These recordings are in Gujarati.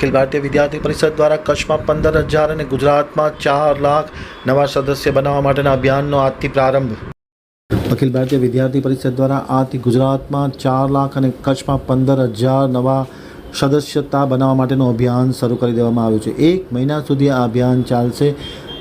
અખિલ ભારતીય વિદ્યાર્થી પરિષદ દ્વારા કચ્છમાં પંદર હજાર અને ગુજરાતમાં ચાર લાખ નવા સદસ્ય બનાવવા માટેના અભિયાનનો આજથી પ્રારંભ. અખિલ ભારતીય વિદ્યાર્થી પરિષદ દ્વારા આજથી ગુજરાતમાં ચાર લાખ અને કચ્છમાં પંદર હજાર નવા સદસ્યતા બનાવવા માટેનું અભિયાન શરૂ કરી દેવામાં આવ્યું છે. એક મહિના સુધી આ અભિયાન ચાલશે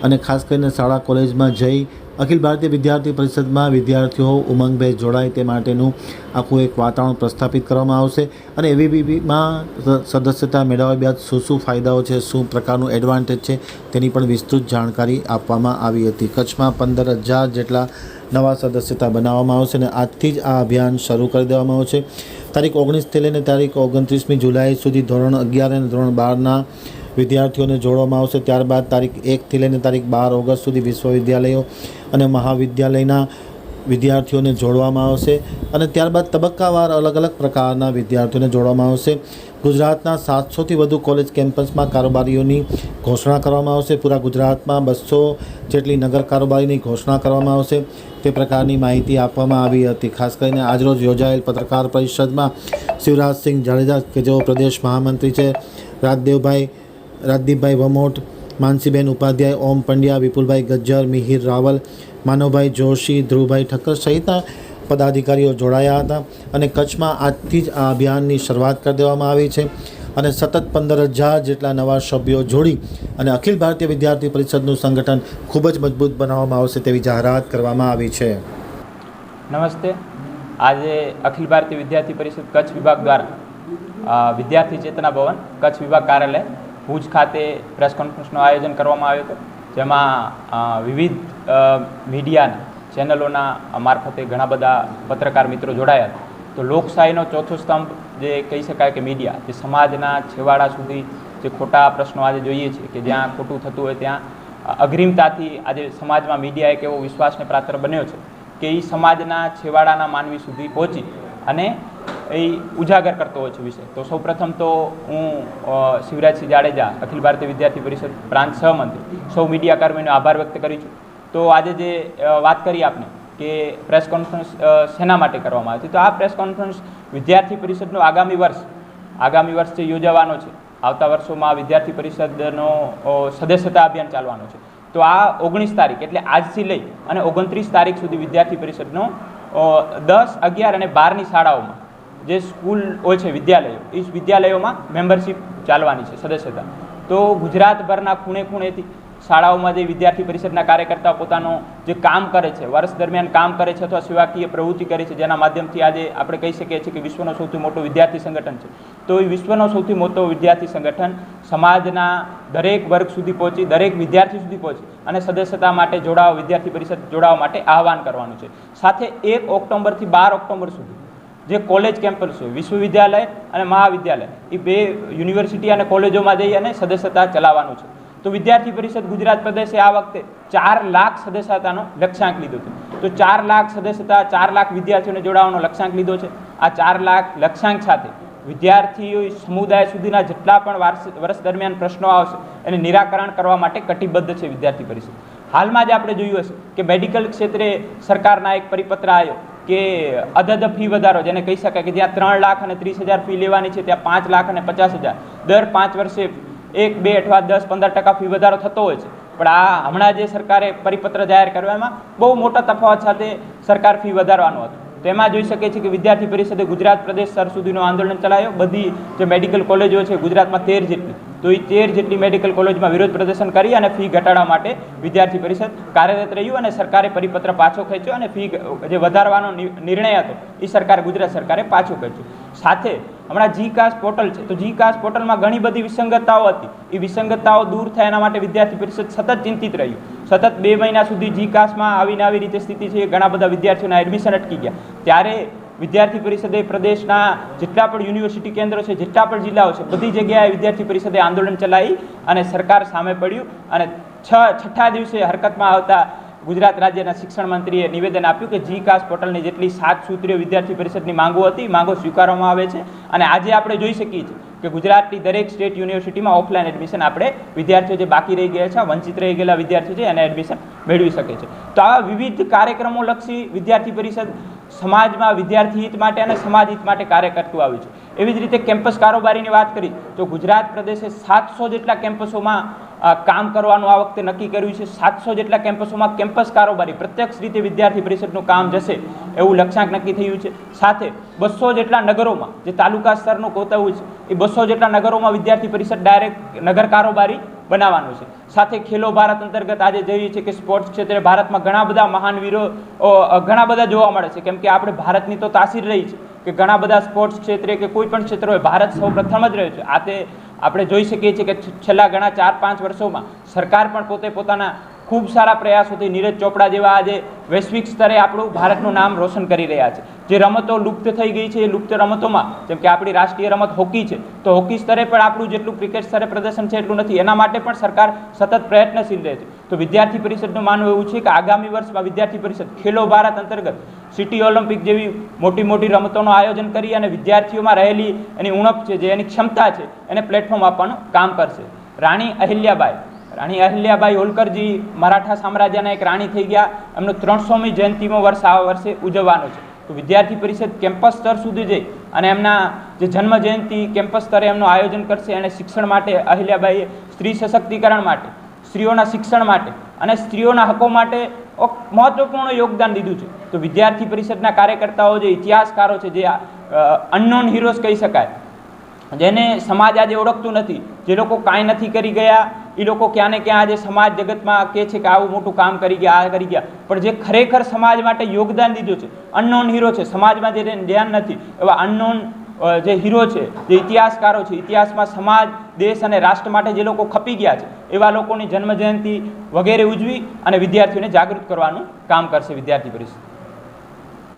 અને ખાસ કરીને શાળા કોલેજમાં જઈ અખિલ ભારતીય વિદ્યાર્થી પરિષદમાં વિદ્યાર્થીઓ ઉમંગભેર જોડાય તે માટેનું આખું એક વાતાવરણ પ્રસ્થાપિત કરવામાં આવશે અને એવીબીમાં સદસ્યતા મેળવ્યા બાદ શું શું ફાયદાઓ છે, શું પ્રકારનું એડવાન્ટેજ છે, તેની પણ વિસ્તૃત જાણકારી આપવામાં આવી હતી. કચ્છમાં પંદર હજાર જેટલા નવા સદસ્યતા બનાવવામાં આવશે અને આજથી જ આ અભિયાન શરૂ કરી દેવામાં આવશે. તારીખ ઓગણીસથી લઈને તારીખ ઓગણત્રીસમી જુલાઈ સુધી ધોરણ અગિયાર અને ધોરણ બારના વિદ્યાર્થીઓને જોડવામાં આવશે. ત્યારબાદ તારીખ એકથી લઈને તારીખ બાર ઓગસ્ટ સુધી વિશ્વવિદ્યાલયો અને મહાવિદ્યાલયના વિદ્યાર્થીઓને જોડવામાં આવશે અને ત્યારબાદ તબક્કાવાર અલગ અલગ પ્રકારના વિદ્યાર્થીઓને જોડવામાં આવશે. ગુજરાતના સાતસોથી વધુ કોલેજ કેમ્પસમાં કારોબારીઓની ઘોષણા કરવામાં આવશે. પૂરા ગુજરાતમાં બસો જેટલી નગર કારોબારીની ઘોષણા કરવામાં આવશે. તે પ્રકારની માહિતી આપવામાં આવી હતી. ખાસ કરીને આજરોજ યોજાયેલ પત્રકાર પરિષદમાં શિવરાજસિંહ જાડેજા કે જેઓ પ્રદેશ મહામંત્રી છે, રાજદેવભાઈ રાજદીપભાઈ વમોટ, માનસીબેન ઉપાધ્યાય, ઓમ પંડ્યા, વિપુલભાઈ ગજ્જર, મિહિર રાવલ, માનવભાઈ જોશી, ધ્રુવભાઈ ઠક્કર સહિતના પદાધિકારીઓ જોડાયા હતા અને કચ્છમાં આજથી જ આ અભિયાનની શરૂઆત કરી દેવામાં આવી છે અને સતત પંદર હજાર જેટલા નવા સભ્યો જોડી અને અખિલ ભારતીય વિદ્યાર્થી પરિષદનું સંગઠન ખૂબ જ મજબૂત બનાવવામાં આવશે તેવી જાહેરાત કરવામાં આવી છે. નમસ્તે. આજે અખિલ ભારતીય વિદ્યાર્થી પરિષદ કચ્છ વિભાગ દ્વારા વિદ્યાર્થી ચેતના ભવન કચ્છ વિભાગ કાર્યાલય ભુજ ખાતે પ્રેસ કોન્ફરન્સનું આયોજન કરવામાં આવ્યું હતું. જેમાં વિવિધ મીડિયાના ચેનલોના મારફતે ઘણા બધા પત્રકાર મિત્રો જોડાયા હતા. તો લોકશાહીનો ચોથો સ્તંભ જે કહી શકાય કે મીડિયા, જે સમાજના છેવાડા સુધી જે ખોટા પ્રશ્નો આજે જોઈએ છે કે જ્યાં ખોટું થતું હોય ત્યાં અગ્રિમતાથી આજે સમાજમાં મીડિયા એક એવો વિશ્વાસને પાત્ર બન્યો છે કે એ સમાજના છેવાડાના માનવી સુધી પહોંચી અને એ ઉજાગર કરતો હોય છે વિષય. તો સૌપ્રથમ તો હું શિવરાજસિંહ જાડેજા, અખિલ ભારતીય વિદ્યાર્થી પરિષદ પ્રાંત સહમંત્રી સૌ મીડિયા કર્મીનો આભાર વ્યક્ત કરી છું. તો આજે જે વાત કરી આપને કે પ્રેસ કોન્ફરન્સ શેના માટે કરવામાં આવી હતી તો આ પ્રેસ કોન્ફરન્સ વિદ્યાર્થી પરિષદનો આગામી વર્ષ આગામી વર્ષ જે યોજાવાનો છે, આવતા વર્ષોમાં વિદ્યાર્થી પરિષદનો સદસ્યતા અભિયાન ચાલવાનો છે. તો આ ઓગણીસ તારીખ એટલે આજથી લઈ અને ઓગણત્રીસ તારીખ સુધી વિદ્યાર્થી પરિષદનો દસ, અગિયાર અને બારની શાળાઓમાં જે સ્કૂલ હોય છે, વિદ્યાલયો, એ વિદ્યાલયોમાં મેમ્બરશિપ ચાલવાની છે, સદસ્યતા. તો ગુજરાતભરના ખૂણે ખૂણેથી શાળાઓમાં જે વિદ્યાર્થી પરિષદના કાર્યકર્તાઓ પોતાનો જે કામ કરે છે, વર્ષ દરમિયાન કામ કરે છે અથવા સેવાકીય પ્રવૃત્તિ કરે છે, જેના માધ્યમથી આજે આપણે કહી શકીએ છીએ કે વિશ્વનો સૌથી મોટો વિદ્યાર્થી સંગઠન છે. તો એ વિશ્વનો સૌથી મોટો વિદ્યાર્થી સંગઠન સમાજના દરેક વર્ગ સુધી પહોંચી, દરેક વિદ્યાર્થી સુધી પહોંચી અને સદસ્યતા માટે જોડાવા, વિદ્યાર્થી પરિષદ જોડાવા માટે આહવાન કરવાનું છે. સાથે એક ઓક્ટોબરથી બાર ઓક્ટોબર સુધી જે કોલેજ કેમ્પસ હોય, વિશ્વવિદ્યાલય અને મહાવિદ્યાલય, એ બે યુનિવર્સિટી અને કોલેજોમાં જઈ અને સદસ્યતા ચલાવવાનું છે. તો વિદ્યાર્થી પરિષદ ગુજરાત પ્રદેશે આ વખતે ચાર લાખ સદસ્યતાનો લક્ષ્યાંક લીધો છે. તો ચાર લાખ સદસ્યતા, ચાર લાખ વિદ્યાર્થીઓને જોડાવાનો લક્ષ્યાંક લીધો છે. આ ચાર લાખ લક્ષ્યાંક સાથે વિદ્યાર્થીઓ સમુદાય સુધીના જેટલા પણ વર્ષ દરમિયાન પ્રશ્નો આવશે, એને નિરાકરણ કરવા માટે કટિબદ્ધ છે વિદ્યાર્થી પરિષદ. હાલમાં જ આપણે જોયું હશે કે મેડિકલ ક્ષેત્રે સરકારના એક પરિપત્ર આવ્યો કે અધધ ફી વધારો, જેને કહી શકાય કે જ્યાં ત્રણ લાખ અને ત્રીસ હજાર ફી લેવાની છે, ત્યાં પાંચ લાખ અને પચાસ હજાર. દર પાંચ વર્ષે એક, બે અથવા દસ, પંદર ટકા ફી વધારો થતો હોય છે. પણ આ હમણાં જે સરકારે પરિપત્ર જાહેર કરવામાં બહુ મોટા તફાવત સાથે સરકાર ફી વધારવાનો હતો. તેમાં જોઈ શકે છે કે વિદ્યાર્થી પરિષદે ગુજરાત પ્રદેશ સ્તર સુધીનો આંદોલન ચલાવ્યો. બધી જે મેડિકલ કોલેજો છે ગુજરાતમાં તેર જેટલી. તો એ તેર જેટલી મેડિકલ કોલેજમાં વિરોધ પ્રદર્શન કરી અને ફી ઘટાડવા માટે વિદ્યાર્થી પરિષદ કાર્યરત રહ્યું અને સરકારે પરિપત્ર પાછો ખેંચ્યો અને ફી જે વધારવાનો નિર્ણય હતો એ સરકાર ગુજરાત સરકારે પાછો ખેંચ્યો. સાથે હમણાં જી કાસ પોર્ટલ છે. તો જી કાસ પોર્ટલમાં ઘણી બધી વિસંગતતાઓ હતી. એ વિસંગતતાઓ દૂર થાય એના માટે વિદ્યાર્થી પરિષદ સતત ચિંતિત રહ્યું. સતત બે મહિના સુધી જી કાસમાં આવીને આવી રીતે સ્થિતિ છે ઘણા બધા વિદ્યાર્થીઓના એડમિશન અટકી ગયા. ત્યારે વિદ્યાર્થી પરિષદે પ્રદેશના જેટલા પણ યુનિવર્સિટી કેન્દ્રો છે, જેટલા પણ જિલ્લાઓ છે, બધી જગ્યાએ વિદ્યાર્થી પરિષદે આંદોલન ચલાવી અને સરકાર સામે પડ્યું અને છ, છઠ્ઠા દિવસે હરકતમાં આવતા ગુજરાત રાજ્યના શિક્ષણ મંત્રીએ નિવેદન આપ્યું કે જી કાસ પોર્ટલની જેટલી સાત સૂત્રીય વિદ્યાર્થી પરિષદની માંગો હતી, માંગો સ્વીકારવામાં આવે છે અને આજે આપણે જોઈ શકીએ છીએ કે ગુજરાતની દરેક સ્ટેટ યુનિવર્સિટીમાં ઓફલાઈન એડમિશન આપણે વિદ્યાર્થીઓ જે બાકી રહી ગયા છે, વંચિત રહી ગયેલા વિદ્યાર્થીઓ છે, એને એડમિશન મેળવી શકે છે. તો આવા વિવિધ કાર્યક્રમો લક્ષી વિદ્યાર્થી પરિષદ સમાજમાં વિદ્યાર્થી હિત માટે અને સમાજ હિત માટે કાર્ય કરતું આવ્યું છે. એવી જ રીતે કેમ્પસ કારોબારીની વાત કરી, તો ગુજરાત પ્રદેશે સાતસો જેટલા કેમ્પસોમાં કામ કરવાનું આ વખતે નક્કી કર્યું છે. સાતસો જેટલા કેમ્પસોમાં કેમ્પસ કારોબારી, પ્રત્યક્ષ રીતે વિદ્યાર્થી પરિષદનું કામ જશે એવું લક્ષ્યાંક નક્કી થયું છે. સાથે બસો જેટલા નગરોમાં જે તાલુકા સ્તરનું કોતવું છે, એ બસો જેટલા નગરોમાં વિદ્યાર્થી પરિષદ ડાયરેક્ટ નગર કારોબારી બનાવવાનું છે. સાથે ખેલો ભારત અંતર્ગત આજે જોઈએ છે કે સ્પોર્ટ્સ ક્ષેત્રે ભારતમાં ઘણા બધા મહાન વીરો ઘણા બધા જોવા મળે છે. કેમ કે આપણે ભારતની તો તાસીર રહી છે કે ઘણા બધા સ્પોર્ટ્સ ક્ષેત્રે કે કોઈ પણ ક્ષેત્ર હોય ભારત સૌ પ્રથમ જ રહ્યો છે. આ તે આપણે જોઈ શકીએ છીએ કે છેલ્લા ઘણા ચાર, પાંચ વર્ષોમાં સરકાર પણ પોતે પોતાના ખૂબ સારા પ્રયાસોથી નીરજ ચોપડા જેવા આજે વૈશ્વિક સ્તરે આપણું ભારતનું નામ રોશન કરી રહ્યા છે. જે રમતો લુપ્ત થઈ ગઈ છે, એ લુપ્ત રમતોમાં, જેમ કે આપણી રાષ્ટ્રીય રમત હોકી છે, તો હોકી સ્તરે પણ આપણું જેટલું ક્રિકેટ સ્તરે પ્રદર્શન છે એટલું નથી. એના માટે પણ સરકાર સતત પ્રયત્નશીલ રહે છે. તો વિદ્યાર્થી પરિષદનું માનવું એવું છે કે આગામી વર્ષમાં વિદ્યાર્થી પરિષદ ખેલો ભારત અંતર્ગત સિટી ઓલિમ્પિક જેવી મોટી મોટી રમતોનું આયોજન કરી અને વિદ્યાર્થીઓમાં રહેલી એની ઉણપ છે, જે એની ક્ષમતા છે, એને પ્લેટફોર્મ આપવાનું કામ કરશે. રાણી અહિલ્યાબાઈ રાણી અહિલ્યાબાઈ હોલકરજી મરાઠા સામ્રાજ્યના એક રાણી થઈ ગયા. એમનો ત્રણસોમી જયંતિમો વર્ષ આ વર્ષે ઉજવવાનો છે. તો વિદ્યાર્થી પરિષદ કેમ્પસ સ્તર સુધી જઈ અને એમના જે જન્મ જયંતિ કેમ્પસ સ્તરે એમનું આયોજન કરશે અને શિક્ષણ માટે અહિલ્યાબાઈએ સ્ત્રી સશક્તિકરણ માટે સ્ત્રીઓના શિક્ષણ માટે અને સ્ત્રીઓના હકો માટે મહત્વપૂર્ણ યોગદાન દીધું છે. તો વિદ્યાર્થી પરિષદના કાર્યકર્તાઓ જે ઇતિહાસકારો છે, જે અનનોન હીરોઝ કહી શકાય, જેને સમાજ આજે ઓળખતું નથી, જે લોકો કાંઈ નથી કરી ગયા એ લોકો ક્યાં ને ક્યાં આજે સમાજ જગતમાં કહે છે કે આવું મોટું કામ કરી ગયા, આ કરી ગયા. પણ જે ખરેખર સમાજ માટે યોગદાન દીધું છે અનનોન હીરો છે, સમાજમાં જે ધ્યાન નથી, એવા અનનોન જે હીરો છે, જે ઇતિહાસકારો છે, ઇતિહાસમાં સમાજ, દેશ અને રાષ્ટ્ર માટે જે લોકો ખપી ગયા છે એવા લોકોની જન્મજયંતિ વગેરે ઉજવી અને વિદ્યાર્થીઓને જાગૃત કરવાનું કામ કરશે વિદ્યાર્થી પરિષદ.